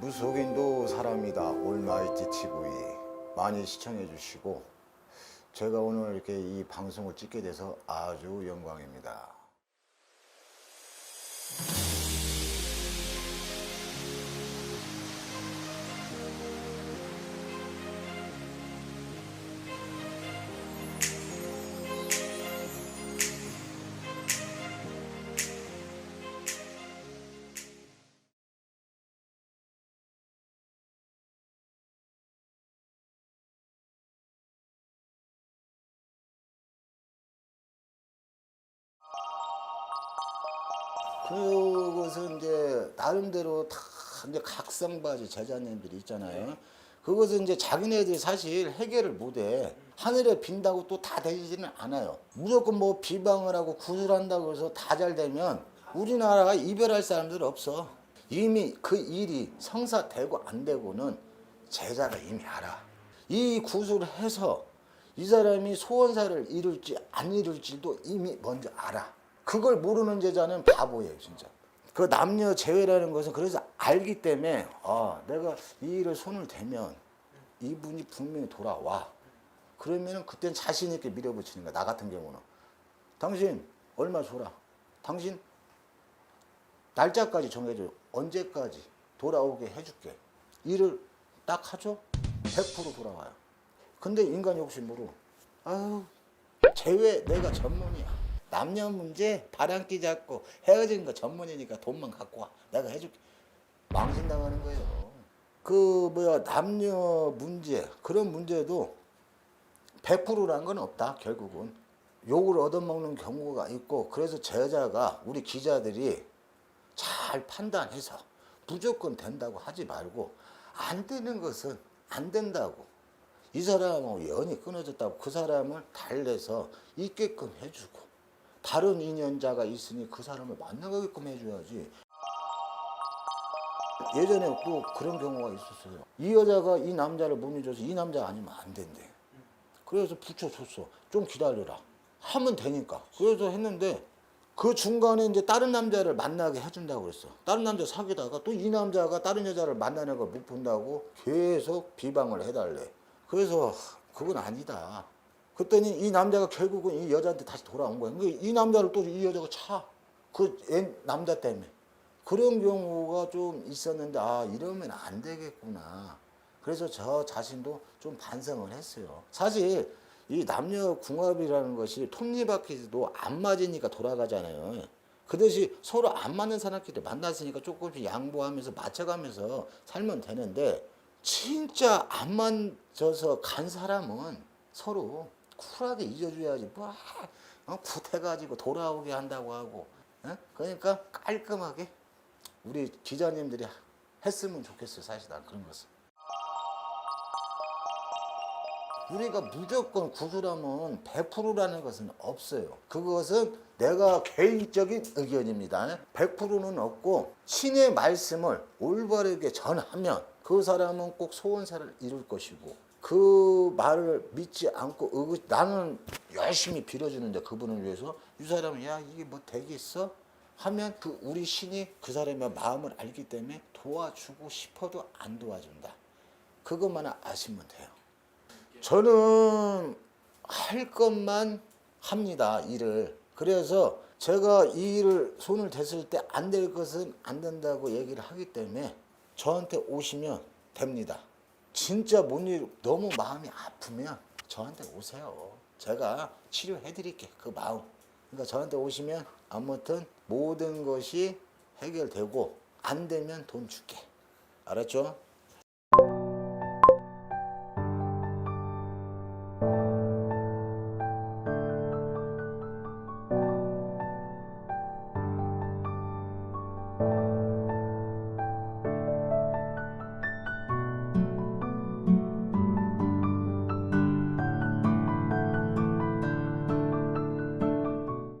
무속인도 사람이다 올마이티 TV 많이 시청해 주시고 제가 오늘 이렇게 이 방송을 찍게 돼서 아주 영광입니다. 그것은 이제 나름대로 다 이제 각성바지 제자님들이 있잖아요. 그것은 이제 자기네들이 사실 해결을 못해. 하늘에 빈다고 또 다 되지는 않아요. 무조건 뭐 비방을 하고 구술한다고 해서 다 잘 되면 우리나라가 이별할 사람들 없어. 이미 그 일이 성사되고 안 되고는 제자가 이미 알아. 이 구술을 해서 이 사람이 소원사를 이룰지 안 이룰지도 이미 먼저 알아. 그걸 모르는 제자는 바보예요, 진짜. 그 남녀 제외라는 것은 그래서 알기 때문에 아, 내가 이 일을 손을 대면 이분이 분명히 돌아와. 그러면은 그땐 자신 있게 밀어붙이는 거야. 나 같은 경우는. 당신 얼마 줘라. 당신 날짜까지 정해줘. 언제까지 돌아오게 해줄게. 일을 딱 하죠? 100% 돌아와요. 근데 인간 욕심으로 아유 제외 내가 전문이야. 남녀 문제 바람기 잡고 헤어진 거 전문이니까 돈만 갖고 와. 내가 해줄게. 망신당하는 거예요. 그 뭐야 남녀 문제 그런 문제도 100%라는 건 없다 결국은 욕을 얻어먹는 경우가 있고 그래서 제자가 우리 기자들이 잘 판단해서 무조건 된다고 하지 말고 안 되는 것은 안 된다고 이 사람하고 연이 끊어졌다고 그 사람을 달래서 있게끔 해주고 다른 인연자가 있으니 그 사람을 만나게끔 해줘야지 예전에 또 그런 경우가 있었어요 이 여자가 이 남자를 못 잊어서 이 남자 아니면 안 된대 그래서 붙여줬어 좀 기다려라 하면 되니까 그래서 했는데 그 중간에 이제 다른 남자를 만나게 해준다고 그랬어. 다른 남자 사귀다가 또 이 남자가 다른 여자를 만나는 걸 못 본다고 계속 비방을 해달래. 그래서 그건 아니다. 그랬더니 이 남자가 결국은 이 여자한테 다시 돌아온 거야. 그러니까 이 남자를 또 이 여자가 차. 그옛 남자 때문에. 그런 경우가 좀 있었는데 아 이러면 안 되겠구나. 그래서 저 자신도 좀 반성을 했어요. 사실 이 남녀 궁합이라는 것이 톱니바퀴도 안 맞으니까 돌아가잖아요. 그 대신 서로 안 맞는 사람끼리 만났으니까 조금씩 양보하면서 맞춰가면서 살면 되는데 진짜 안 맞아서 간 사람은 서로 쿨하게 잊어줘야지 뭐 어, 굿해가지고 돌아오게 한다고 하고 어? 그러니까 깔끔하게 우리 기자님들이 했으면 좋겠어요 사실 난 그런 것은 우리가 무조건 구술하면 100%라는 것은 없어요. 그것은 내가 개인적인 의견입니다. 100%는 없고 신의 말씀을 올바르게 전하면 그 사람은 꼭 소원사를 이룰 것이고 그 말을 믿지 않고 의그, 나는 열심히 빌어주는데 그분을 위해서 이 사람은 야 이게 뭐 되겠어? 하면 그 우리 신이 그 사람의 마음을 알기 때문에 도와주고 싶어도 안 도와준다. 그것만 아시면 돼요. 저는 할 것만 합니다 일을 그래서 제가 이 일을 손을 댔을 때 안 될 것은 안 된다고 얘기를 하기 때문에 저한테 오시면 됩니다 진짜 뭔 일 너무 마음이 아프면 저한테 오세요. 제가 치료해 드릴게 그 마음. 그러니까 저한테 오시면 아무튼 모든 것이 해결되고 안 되면 돈 줄게. 알았죠?